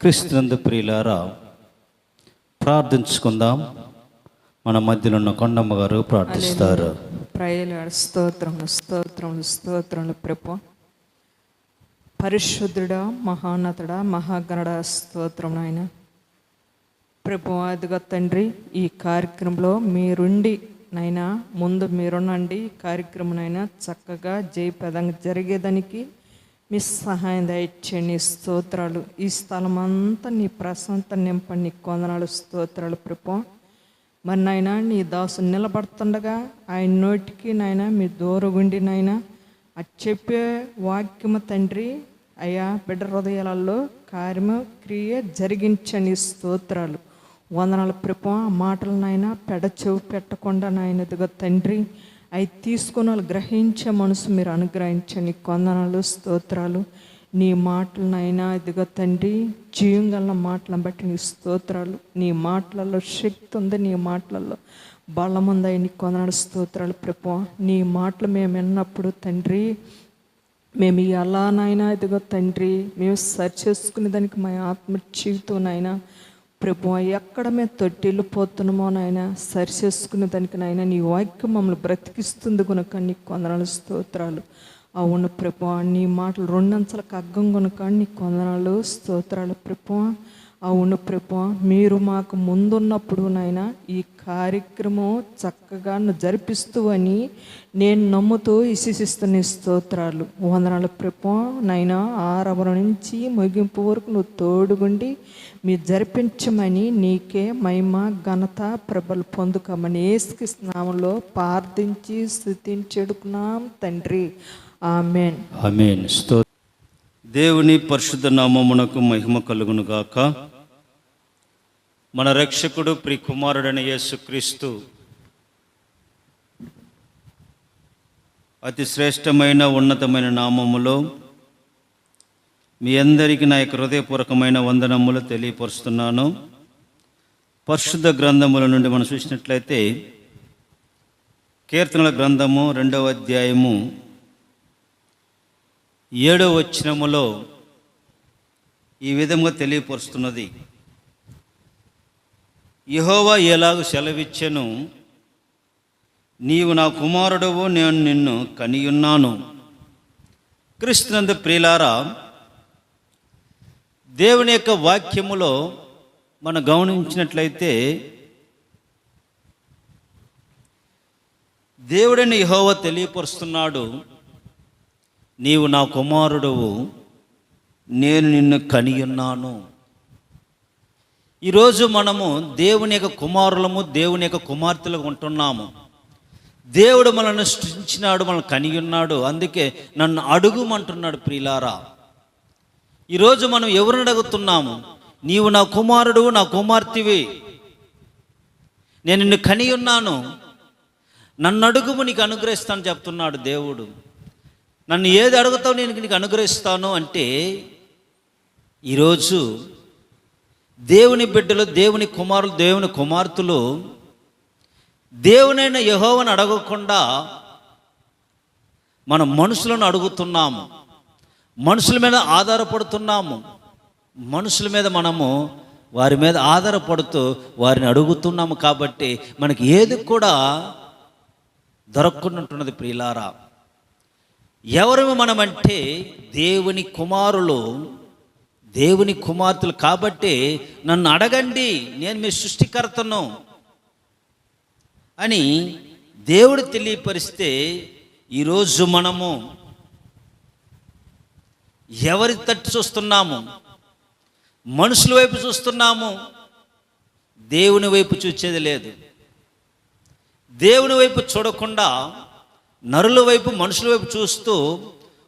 క్రీస్తునందు ప్రియులారా ప్రార్థించుకుందాం. మన మధ్యలో ఉన్న కొండమ్మ గారు ప్రార్థిస్తారు. స్తోత్రములు స్తోత్రములు స్తోత్రములు ప్రభు. పరిశుద్ధుడా మహానతుడా మహాగణుడ స్తోత్రం ఆయన ప్రభు అదిగో తండ్రి ఈ కార్యక్రమంలో మీరుండి నైనా ముందు మీరునండి కార్యక్రమం నైనా చక్కగా జయప్రదంగా జరిగేదానికి మీ సహాయం దయచేయండి. స్తోత్రాలు ఈ స్థలం అంతా నీ ప్రశాంత నింపండి నీ కొందనాలు స్తోత్రాలు ప్రభు మరి నాయన నీ దాసు నిలబడుతుండగా ఆయన నోటికి నాయన మీ దూరగుండి నాయన అది చెప్పే వాక్యము తండ్రి అయ్యా బిడ్డ హృదయాలలో కార్యము క్రియ జరిగించని స్తోత్రాలు. వందనాల ప్రభు ఆ మాటలు నాయన పెడ చెవు పెట్టకుండా నాయన ఇదిగో తండ్రి అవి తీసుకొని వాళ్ళు గ్రహించే మనసు మీరు అనుగ్రహించండి. కొందనాలు స్తోత్రాలు. నీ మాటలనైనా ఇదిగో తండ్రి జీవం గల మాటలను బట్టి నీ స్తోత్రాలు. నీ మాటలలో శక్తి ఉంది నీ మాటలలో బలం ఉందా. నీ కొందనాడు స్తోత్రాలు ప్రభు నీ మాటలు మేము విన్నప్పుడు తండ్రి మేము ఎలానైనా ఇదిగో తండ్రి మేము సరి చేసుకునే దానికి మా ఆత్మ జీవితం నాయన ప్రభు ఎక్కడ మేము తొట్టిల్లు పోతున్నామో నాయన సరి చేసుకునే దానికి నాయన నీ వాక్యం మమ్మల్ని బ్రతికిస్తుంది కనుక నీ కొందనాలు స్తోత్రాలు. అవును ప్రభు నీ మాటలు రెండంచలకు అగ్గం కనుక నీ కొందనాలు స్తోత్రాలు. ప్రభు అవును ప్రభు. మీరు మాకు ముందున్నప్పుడు నాయన ఈ కార్యక్రమం చక్కగా జరిపిస్తూ అని నేను నమ్ముతూ ఇసిస్తున్న స్తోత్రాలు. వందనాల ప్రభు. నాయన ఆరవ నుంచి ముగింపు వరకు నువ్వు తోడుగుండి మీరు జరిపించమని నీకే మహిమ ఘనత ప్రభలు పొందుకమని ఏసుకి స్నామంలో ప్రార్థించి స్థుతించెడుకున్నాం తండ్రి. ఆమెన్. ఆమెన్. sto దేవుని పరిశుద్ధ నామమునకు మహిమ కలుగును గాక. మన రక్షకుడు ప్రి కుమారుడైన యేసుక్రీస్తు అతి శ్రేష్టమైన ఉన్నతమైన నామములో మీ అందరికీ నా యొక్క హృదయపూర్వకమైన వందనములు తెలియపరుస్తున్నాను. పరిశుద్ధ గ్రంథముల నుండి మనం చూసినట్లయితే కీర్తనల గ్రంథము రెండవ అధ్యాయము ఏడో వచనములో ఈ విధంగా తెలియపరుస్తున్నది. యహోవా ఎలాగ సెలవిచ్చెను? నీవు నా కుమారుడవు నేను నిన్ను కనియున్నాను. కృష్ణంద ప్రియులారా దేవుని యొక్క వాక్యములో మనం గమనించినట్లయితే దేవుడిని యహోవా తెలియపరుస్తున్నాడు. నీవు నా కుమారుడవు నేను నిన్ను కనియున్నాను. ఈరోజు మనము దేవుని యొక్క కుమారులము దేవుని యొక్క కుమార్తెలుగా ఉంటున్నాము. దేవుడు మనల్ని సృష్టించినాడు మనల్ని కనియున్నాడు. అందుకే నన్ను అడుగుమంటున్నాడు ప్రియులారా. ఈరోజు మనం ఎవరిని అడుగుతున్నాము? నీవు నా కుమారుడు నా కుమార్తెవి. నేను నిన్ను కనియున్నాను. నన్ను అడుగుము నీకు అనుగ్రహిస్తాను చెప్తున్నాడు దేవుడు. నన్ను ఏది అడుగుతావు నేను నీకు అనుగ్రహిస్తాను అంటే ఈరోజు దేవుని బిడ్డలు దేవుని కుమారులు దేవుని కుమార్తెలు దేవునైన యహోవను అడగకుండా మన మనుషులను అడుగుతున్నాము మనుషుల మీద ఆధారపడుతున్నాము మనుషుల మీద మనము వారి మీద ఆధారపడుతూ వారిని అడుగుతున్నాము కాబట్టి మనకి ఏది కూడా దొరకకుంటున్నది ప్రియులారా. ఎవరు మనమంటే దేవుని కుమారులు దేవుని కుమార్తెలు కాబట్టి నన్ను అడగండి నేను మీ సృష్టికర్తను అని దేవుడు తెలియపరిస్తే ఈరోజు మనము ఎవరి తట్టు చూస్తున్నాము? మనుషుల వైపు చూస్తున్నాము? దేవుని వైపు చూచేది లేదు. దేవుని వైపు చూడకుండా నరుల వైపు మనుషుల వైపు చూస్తూ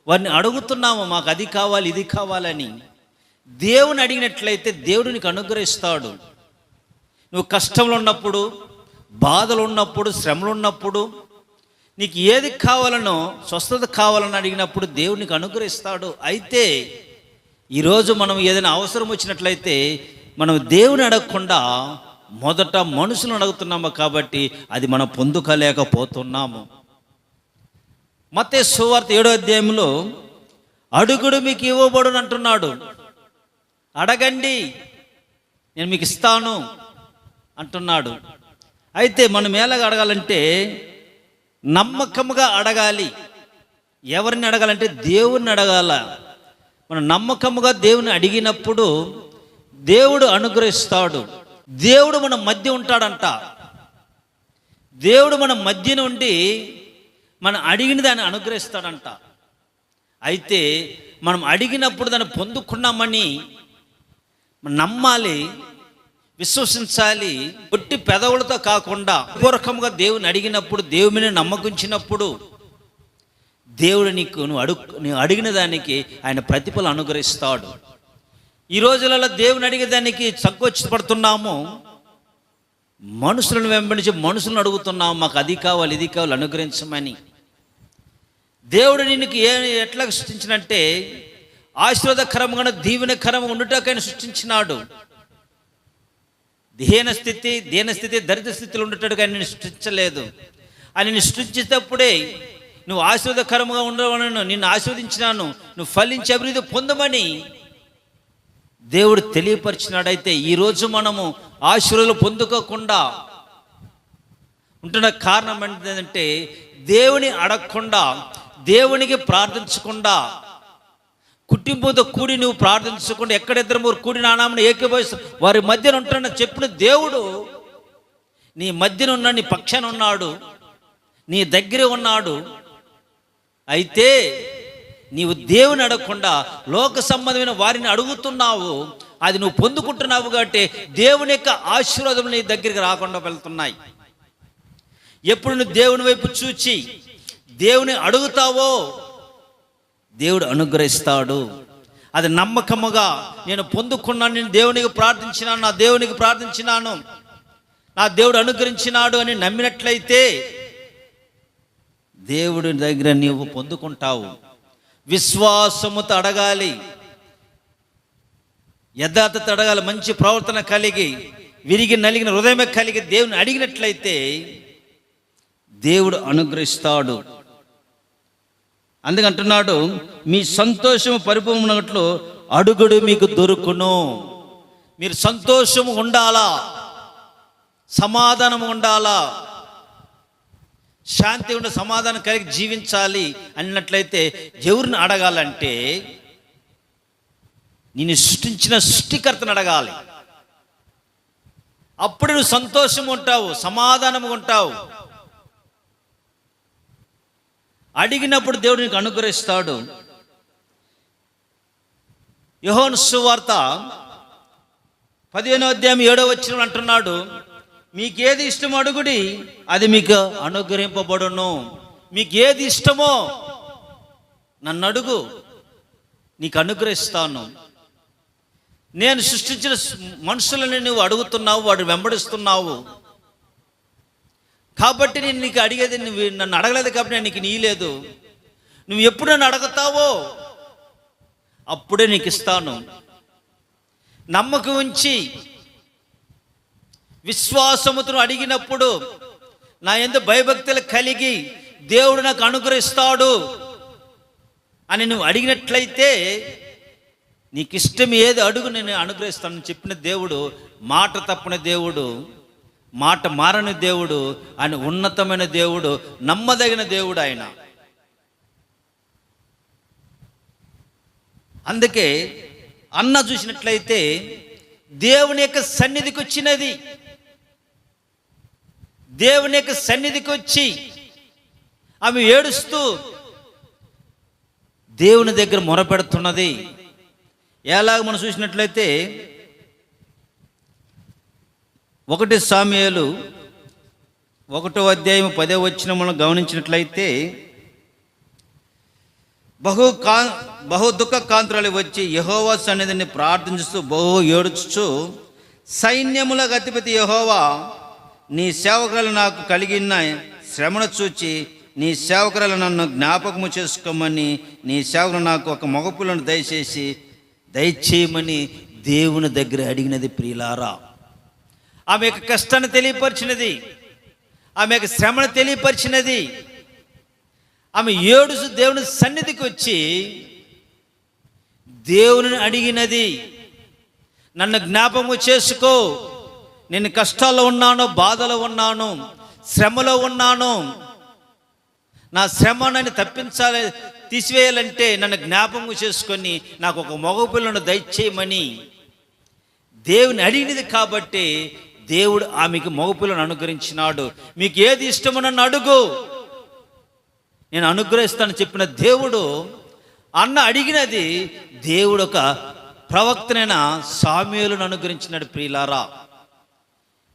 వారిని అడుగుతున్నాము మాకు అది కావాలి ఇది కావాలని. దేవుని అడిగినట్లయితే దేవుడు నీకు అనుగ్రహిస్తాడు. నువ్వు కష్టంలో ఉన్నప్పుడు బాధలు ఉన్నప్పుడు శ్రమలు ఉన్నప్పుడు నీకు ఏది కావాలనో స్వస్థత కావాలని అడిగినప్పుడు దేవుడు నీకు అనుగ్రహిస్తాడు. అయితే ఈరోజు మనం ఏదైనా అవసరం వచ్చినట్లయితే మనం దేవుని అడగకుండా మొదట మనుషులను అడుగుతున్నాము కాబట్టి అది మనం పొందుకోలేకపోతున్నాము. మతే సువార్త ఏడో అధ్యాయంలో అడుగుడు మీకు ఇవ్వబడును అంటున్నాడు. అడగండి నేను మీకు ఇస్తాను అంటున్నాడు. అయితే మనం ఎలాగ అడగాలంటే నమ్మకముగా అడగాలి. ఎవరిని అడగాలంటే దేవుణ్ణి అడగాల. మనం నమ్మకముగా దేవుని అడిగినప్పుడు దేవుడు అనుగ్రహిస్తాడు. దేవుడు మన మధ్య ఉంటాడంట. దేవుడు మన మధ్య నుండి మనం అడిగిన దాన్ని అనుగ్రహిస్తాడంట. అయితే మనం అడిగినప్పుడు దాన్ని పొందుకున్నామని నమ్మాలి విశ్వసించాలి ఒట్టి పెదవులతో కాకుండా పూర్వకంగా దేవుని అడిగినప్పుడు దేవుని నమ్మకించినప్పుడు దేవుడు నీకు నువ్వు అడుగు నువ్వు అడిగిన దానికి ఆయన ప్రతిఫలం అనుగ్రహిస్తాడు. ఈ రోజులలో దేవుని అడిగే అడిగేదానికి పడుతున్నాము మనుషులను వెంబడించి మనుషులను అడుగుతున్నాము మాకు అది కావాలి ఇది కావాలి అనుగ్రహించమని. దేవుడు నిన్నుకి ఏ ఎట్లా సృష్టించినంటే ఆశీర్వాదకరముగా దీవెనకరము ఉండుటకైనా సృష్టించినాడు. దీన స్థితి దీన స్థితి దరిద్ర స్థితిలో ఉండేటట్టుగా నేను సృష్టించలేదు. అని నేను సృష్టించేటప్పుడే నువ్వు ఆశీర్వాదకరంగా ఉండవనను నిన్ను ఆశీర్వదించినాను నువ్వు ఫలించి అభివృద్ధి పొందమని దేవుడు తెలియపరిచినాడైతే ఈరోజు మనము ఆశీర్వాదాలు పొందుకోకుండా ఉంటున్న కారణం ఏంటంటే దేవుని అడగకుండా దేవునికి ప్రార్థించకుండా కుటుంబంతో కూడి నువ్వు ప్రార్థించకుండా ఎక్కడిద్దరు మూడు కూడి నానామని ఏకీభవిస్తూ వారి మధ్యన ఉంటున్న చెప్పిన దేవుడు నీ మధ్యన ఉన్న నీ పక్షాన ఉన్నాడు నీ దగ్గర ఉన్నాడు. అయితే నీవు దేవుని అడగకుండా లోక సంబంధమైన వారిని అడుగుతున్నావు అది నువ్వు పొందుకుంటున్నావు కాబట్టి దేవుని యొక్క ఆశీర్వాదం నీ దగ్గరికి రాకుండా వెళ్తున్నాయి. ఎప్పుడు నువ్వు దేవుని వైపు చూచి దేవుని అడుగుతావో? దేవుడు అనుగ్రహిస్తాడు. అది నమ్మకముగా నేను పొందుకున్నాను నేను దేవునికి ప్రార్థించినాను నా దేవునికి ప్రార్థించినాను. నా దేవుడు అనుగ్రహించినాడు అని నమ్మినట్లయితే దేవుడి దగ్గర నీవు పొందుకుంటావు. విశ్వాసముతో అడగాలి. యథార్థత అడగాలి మంచి ప్రవర్తన కలిగి విరిగి నలిగిన హృదయమే కలిగి దేవుని అడిగినట్లయితే దేవుడు అనుగ్రహిస్తాడు. అందుకంటున్నాడు మీ సంతోషము పరిపూర్ణట్లు అడుగుడు మీకు దొరుకును. మీరు సంతోషం ఉండాలా? సమాధానం ఉండాలా? శాంతి ఉండే సమాధానం కలిగి జీవించాలి అన్నట్లయితే ఎవరిని అడగాలంటే నేను సృష్టించిన సృష్టికర్తను అడగాలి. అప్పుడు నువ్వు సంతోషం ఉంటావు సమాధానం ఉంటావు. అడిగినప్పుడు దేవుడు నీకు అనుగ్రహిస్తాడు. యహోన్ సువార్త పదిహేనో అధ్యాయం ఏడో వచ్చిన అంటున్నాడు మీకేది ఇష్టమో అడుగుడి అది మీకు అనుగ్రహింపబడును. మీకు ఏది ఇష్టమో నన్ను అడుగు నీకు అనుగ్రహిస్తాను. నేను సృష్టించిన మనుషులని నువ్వు అడుగుతున్నావు వాడు వెంబడిస్తున్నావు. కాబట్టి నేను నీకు అడిగేది నువ్వు నన్ను అడగలేదు కాబట్టి నేను నీకు నీయలేదు. నువ్వు ఎప్పుడు నన్ను అడుగుతావో అప్పుడే నీకు ఇస్తాను. నమ్మకం ఉంచి విశ్వాసముతో అడిగినప్పుడు నా ఎందు భయభక్తులు కలిగి దేవుడు నాకు అనుగ్రహిస్తాడు అని నువ్వు అడిగినట్లయితే నీకు ఇష్టం ఏది అడుగు నేను అనుగ్రహిస్తానని చెప్పిన దేవుడు మాట తప్పని దేవుడు మాట మారని దేవుడు ఆయన ఉన్నతమైన దేవుడు నమ్మదగిన దేవుడు ఆయన. అందుకే అన్న చూసినట్లయితే దేవుని యొక్క సన్నిధికి వచ్చినది. దేవుని యొక్క సన్నిధికి వచ్చి ఆమె ఏడుస్తూ దేవుని దగ్గర మొరపెడుతున్నది. ఎలాగ మనం చూసినట్లయితే ఒకటి సామ్యాలు ఒకటో అధ్యాయం పదే వచ్చిన మనం గమనించినట్లయితే బహు కా బహు దుఃఖ కాంతురాలు వచ్చి యహోవా సన్నిధిని ప్రార్థించుతూ బహు ఏడుచుచు సైన్యముల గతిపతి యహోవా నీ సేవకులు నాకు కలిగిన శ్రమను చూచి నీ సేవకురాలు నన్ను జ్ఞాపకము చేసుకోమని నీ సేవకులు నాకు ఒక మగపులను దయచేసి దయచేయమని దేవుని దగ్గర అడిగినది ప్రియులారా. ఆమె యొక్క కష్టాన్ని తెలియపరిచినది. ఆమె యొక్క శ్రమను తెలియపరిచినది. ఆమె ఏడుసు దేవుని సన్నిధికి వచ్చి దేవుని అడిగినది నన్ను జ్ఞాపము చేసుకో. నేను కష్టాల్లో ఉన్నాను బాధలో ఉన్నాను శ్రమలో ఉన్నాను. నా శ్రమ నన్ను తప్పించాలి తీసివేయాలంటే నన్ను జ్ఞాపకం చేసుకొని నాకు ఒక మగ పిల్లను దయచేయమని దేవుని అడిగినది కాబట్టి దేవుడు ఆమెకి మగపిల్లను అనుగ్రహించినాడు. మీకు ఏది ఇష్టమో నన్ను అడుగు. నేను అనుగ్రహిస్తాను చెప్పిన దేవుడు అన్న అడిగినది దేవుడు ఒక ప్రవక్తనైన సామ్యులను అనుగ్రహించినాడు ప్రియులారా.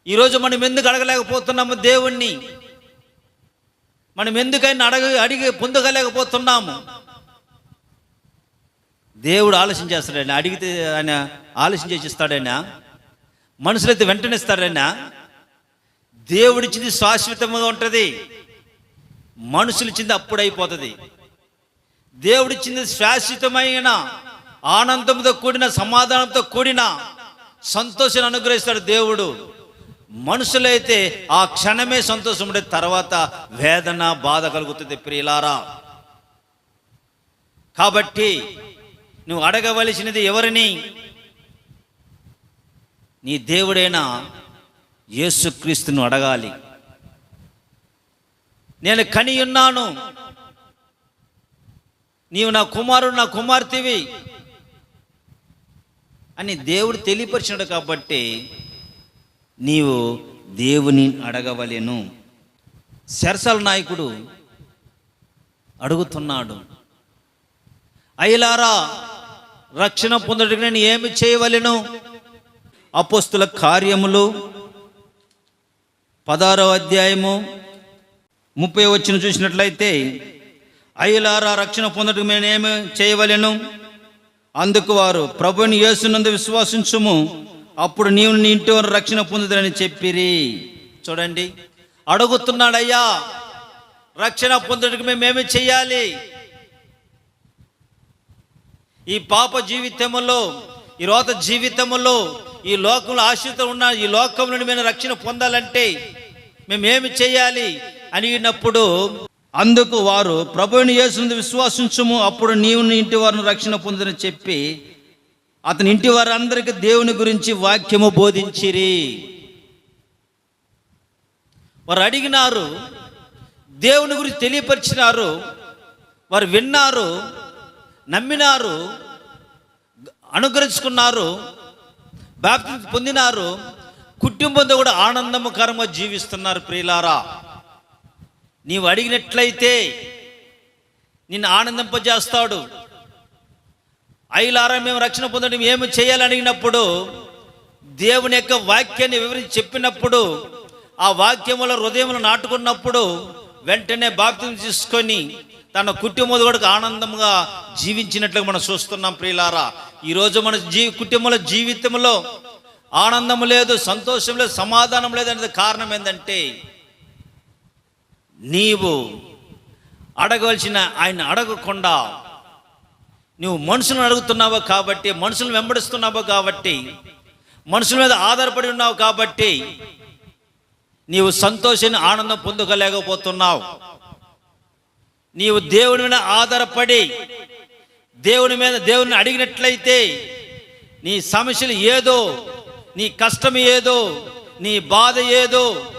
ఈరోజు మనం ఎందుకు అడగలేకపోతున్నాము దేవుణ్ణి? మనం ఎందుకైనా అడగ అడిగి పొందగలేకపోతున్నాము? దేవుడు ఆలోచన ఆయన అడిగితే ఆయన ఆలోచన చేసి ఇస్తాడైనా? మనుషులైతే వెంటనే ఇస్తారైనా దేవుడిచ్చింది శాశ్వతంగా ఉంటుంది. మనుషులు ఇచ్చింది అప్పుడు అయిపోతుంది. దేవుడిచ్చింది శాశ్వతమైన ఆనందంతో కూడిన సమాధానంతో కూడిన సంతోషాన్ని అనుగ్రహిస్తాడు దేవుడు. మనుషులైతే ఆ క్షణమే సంతోషం ఉండే తర్వాత వేదన బాధ కలుగుతుంది ప్రియులారా. కాబట్టి నువ్వు అడగవలసినది ఎవరిని? నీ దేవుడైన యేసుక్రీస్తును అడగాలి. నేను కని ఉన్నాను. నీవు నా కుమారుడు నా కుమార్తెవి అని దేవుడు తెలియపరిచినాడు కాబట్టి నీవు దేవుని అడగవలెను. శరసల నాయకుడు అడుగుతున్నాడు అయ్యలారా రక్షణ పొందడానికి నేను ఏమి చేయవలెను? అపోస్తుల కార్యములు పదారో అధ్యాయము ముప్పై వచ్చిన చూసినట్లయితే అయ్యలారా రక్షణ పొందడానికి నేనేమి చేయవలను? చేయవలెను అందుకు వారు ప్రభుని యేసునందు విశ్వాసించుము అప్పుడు నీవు నీ ఇంటి వారు రక్షణ పొందుదని చెప్పిరి. చూడండి. అడుగుతున్నాడయ్యా రక్షణ పొందడానికి మేమేమి చెయ్యాలి? ఈ పాప జీవితములో ఈ రోత జీవితములో ఈ లోకంలో ఆశ్రిత ఉన్న ఈ లోకంలో మేము రక్షణ పొందాలంటే మేమేమి చేయాలి అడిగినప్పుడు అందుకు వారు ప్రభుని యేసుని విశ్వాసించము అప్పుడు నీవు నీ ఇంటి వారిని రక్షణ పొందని చెప్పి అతని ఇంటి వారందరికీ దేవుని గురించి వాక్యము బోధించిరి. వారు అడిగినారు దేవుని గురించి తెలియపరిచినారు వారు విన్నారు నమ్మినారు అనుగ్రహించుకున్నారు బాప్తి పొందినారు. కుటుంబంతో కూడా ఆనందకరంగా జీవిస్తున్నారు ప్రియులారా. నీవు అడిగినట్లయితే నిన్ను ఆనందింపజేస్తాడు. ఐలారా మేము రక్షణ పొందడం ఏమి చేయాలని అడిగినప్పుడు దేవుని యొక్క వాక్యాన్ని వివరించి చెప్పినప్పుడు ఆ వాక్యముల హృదయములు నాటుకున్నప్పుడు వెంటనే బాప్తిని తీసుకొని తన కుటుంబం కూడా ఆనందంగా జీవించినట్లుగా మనం చూస్తున్నాం ప్రియులారా. ఈరోజు మన జీ కుటుంబంలో జీవితంలో ఆనందం లేదు సంతోషం లేదు సమాధానం లేదు అనేది కారణం ఏంటంటే నీవు అడగవలసిన ఆయన అడగకుండా నువ్వు మనుషులను అడుగుతున్నావు కాబట్టి మనుషులను వెంబడిస్తున్నావు కాబట్టి మనుషుల మీద ఆధారపడి ఉన్నావు కాబట్టి నీవు సంతోషాన్ని ఆనందం పొందుకోలేకపోతున్నావు. నీవు దేవుని మీద ఆధారపడి దేవుని మీద దేవుని అడిగినట్లయితే నీ సమస్యలు ఏదో నీ కష్టం ఏదో నీ బాధ ఏదో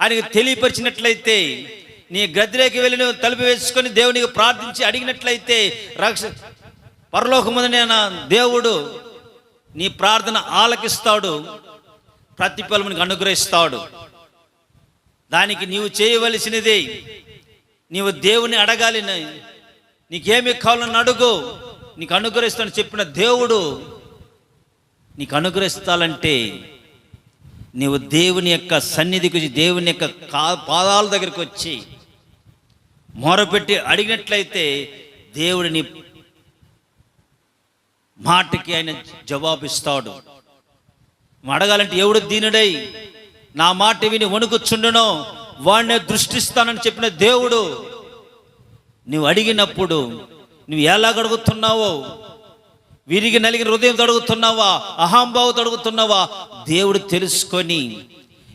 ఆయనకు తెలియపరిచినట్లయితే నీ గదిలోకి వెళ్ళి నువ్వు తలుపు వేసుకొని దేవునికి ప్రార్థించి అడిగినట్లయితే రక్ష పరలోకముందు దేవుడు నీ ప్రార్థన ఆలకిస్తాడు ప్రతిఫలమునికి అనుగ్రహిస్తాడు. దానికి నీవు చేయవలసినది నీవు దేవుని అడగాలి నీకేమి కావాలని అడుగు. నీకు అనుగ్రహిస్తానని చెప్పిన దేవుడు నీకు అనుగ్రహిస్తాలంటే నీవు దేవుని యొక్క సన్నిధికి వచ్చి దేవుని యొక్క కా పాదాల దగ్గరికి వచ్చి మొరపెట్టి అడిగినట్లయితే దేవుడు నీ మాటకి ఆయన జవాబిస్తాడు. అడగాలంటే ఎవడు దీనుడై నా మాట విని వణుకుచుండునో వాడిని దృష్టిస్తానని చెప్పిన దేవుడు నువ్వు అడిగినప్పుడు నువ్వు ఎలా అడుగుతున్నావో? విరిగి నలిగిన హృదయం అడుగుతున్నావా అహంభావతో అడుగుతున్నావా దేవుడు తెలుసుకొని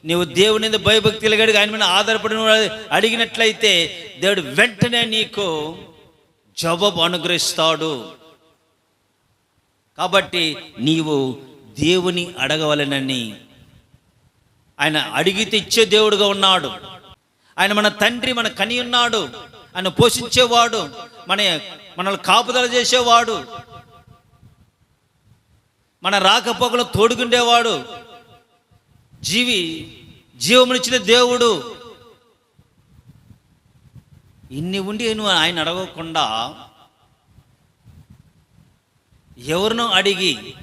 నీవు దేవుని మీద భయభక్తి ఆయన మీద ఆధారపడి అడిగినట్లయితే దేవుడు వెంటనే నీకు జవాబు అనుగ్రహిస్తాడు. కాబట్టి నీవు దేవుని అడగవలెనని ఆయన అడిగితే ఇచ్చే దేవుడుగా ఉన్నాడు. ఆయన మన తండ్రి మన కని ఉన్నాడు ఆయన పోషించేవాడు మన మనల్ని కాపుదల చేసేవాడు మన రాకపోకలు తోడుకుండేవాడు జీవి జీవమునిచ్చిన దేవుడు. ఇన్ని ఉండి నువ్వు ఆయన అడగకుండా ఎవరినో అడిగి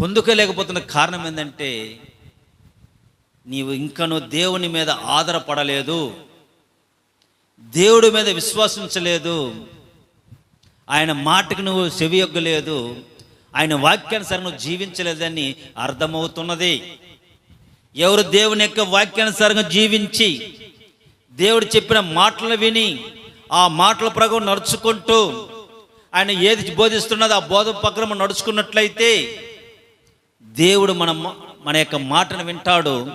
పొందుకోలేకపోతున్న కారణం ఏంటంటే నీవు ఇంకా దేవుని మీద ఆధారపడలేదు. దేవుడి మీద విశ్వాసించలేదు. ఆయన మాటకు నువ్వు చెవియొగ్గలేదు ఆయన వాక్యానుసారం నువ్వు జీవించలేదని అర్థమవుతున్నది. ఎవరు దేవుని యొక్క వాక్యానుసారంగా జీవించి దేవుడు చెప్పిన మాటలు విని ఆ మాటల ప్రకారం నడుచుకుంటూ ఆయన ఏది బోధిస్తున్నదో ఆ బోధ ప్రకారం నడుచుకున్నట్లయితే దేవుడు మన మన యొక్క మాటను వింటాడు.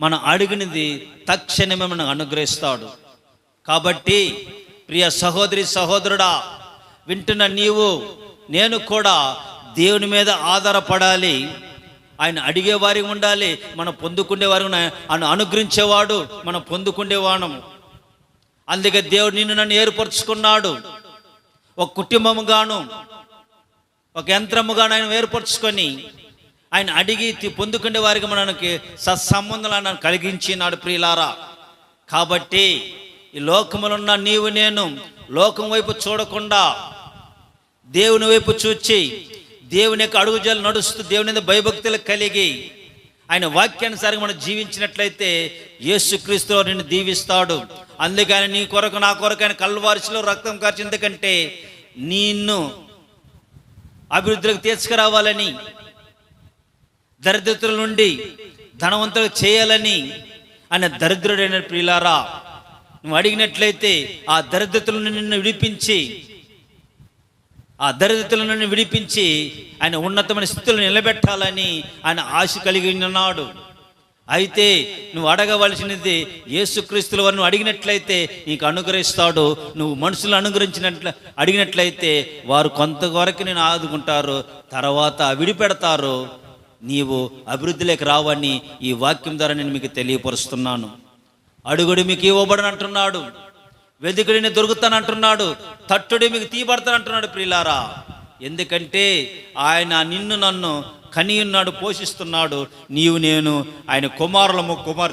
మనం అడిగినది తక్షణమే మనకు అనుగ్రహిస్తాడు. కాబట్టి ప్రియ సహోదరి సహోదరుడా వింటున్న నీవు నేను కూడా దేవుని మీద ఆధారపడాలి. ఆయన అడిగే వారికి ఉండాలి మనం పొందుకునేవారు ఆయన అనుగ్రహించేవాడు మనం పొందుకునేవాడము అందుకే దేవుడు నిన్ను నన్ను ఏర్పరచుకున్నాడు. ఒక కుటుంబముగాను ఒక యంత్రముగాను ఆయన ఏర్పరచుకొని ఆయన అడిగి పొందుకునే వారికి మనకి సత్సంబంధాలను కలిగించినాడు ప్రియులారా. కాబట్టి ఈ లోకములున్న నీవు నేను లోకం వైపు చూడకుండా దేవుని వైపు చూచి దేవుని యొక్క అడుగుజాలు నడుస్తూ దేవుని మీద భయభక్తులు కలిగి ఆయన వాక్యానుసారంగా మనం జీవించినట్లయితే యేసుక్రీస్తులో నిన్ను దీవిస్తాడు. అందుకని నీ కొరకు నా కొరకు ఆయన కల్వారిసిలో రక్తం కార్చి ఎందుకంటే నిన్ను అభివృద్ధిలోకి తీసుకురావాలని దరిద్రతల నుండి ధనవంతులు చేయాలని ఆయన దరిద్రుడైన ప్రియులారా నువ్వు అడిగినట్లయితే ఆ దరిద్రతలను నిన్ను విడిపించి ఆ దరిద్రతలను నుండి విడిపించి ఆయన ఉన్నతమైన స్థితులను నిలబెట్టాలని ఆయన ఆశ కలిగి ఉన్నాడు. అయితే నువ్వు అడగవలసినది యేసుక్రీస్తుల వారు నువ్వు అడిగినట్లయితే నీకు అనుగ్రహిస్తాడు. నువ్వు మనుషులు అనుగ్రహించినట్లు అడిగినట్లయితే వారు కొంతవరకు నేను ఆదుకుంటారు తర్వాత విడిపెడతారు. నీవు అభివృద్ధిలోకి రావని ఈ వాక్యం ద్వారా నేను మీకు తెలియపరుస్తున్నాను. అడుగుడు మీకు ఇవ్వబడని అంటున్నాడు వెదుకుడిని దొరుకుతానంటున్నాడు. తట్టుడి మీకు తీయబడతానంటున్నాడు ప్రియులారా. ఎందుకంటే ఆయన నిన్ను నన్ను కని ఉన్నాడు పోషిస్తున్నాడు. నీవు నేను ఆయన కుమారులము కుమార్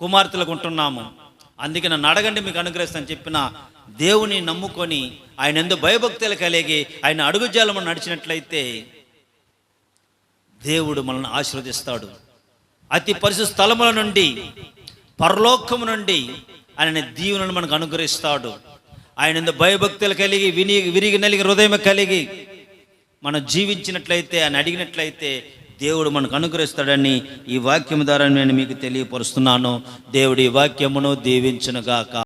కుమార్తెలకు ఉంటున్నాము. అందుకే నన్ను అడగండి మీకు అనుగ్రహిస్తాను చెప్పిన దేవుని నమ్ముకొని ఆయన ఎందు భయభక్తులు కలిగి ఆయన అడుగుజాలము నడిచినట్లయితే దేవుడు మనల్ని ఆశీర్వదిస్తాడు. అతి పరిశుద్ధ స్థలముల నుండి పరలోకము నుండి ఆయన దీవులను మనకు అనుగ్రహిస్తాడు. ఆయన భయభక్తులు కలిగి విని విరిగి నలిగి హృదయం కలిగి మనం జీవించినట్లయితే ఆయన అడిగినట్లయితే దేవుడు మనకు అనుగ్రహిస్తాడని ఈ వాక్యం ద్వారా నేను మీకు తెలియపరుస్తున్నాను. దేవుడి వాక్యమును దీవించునుగాక.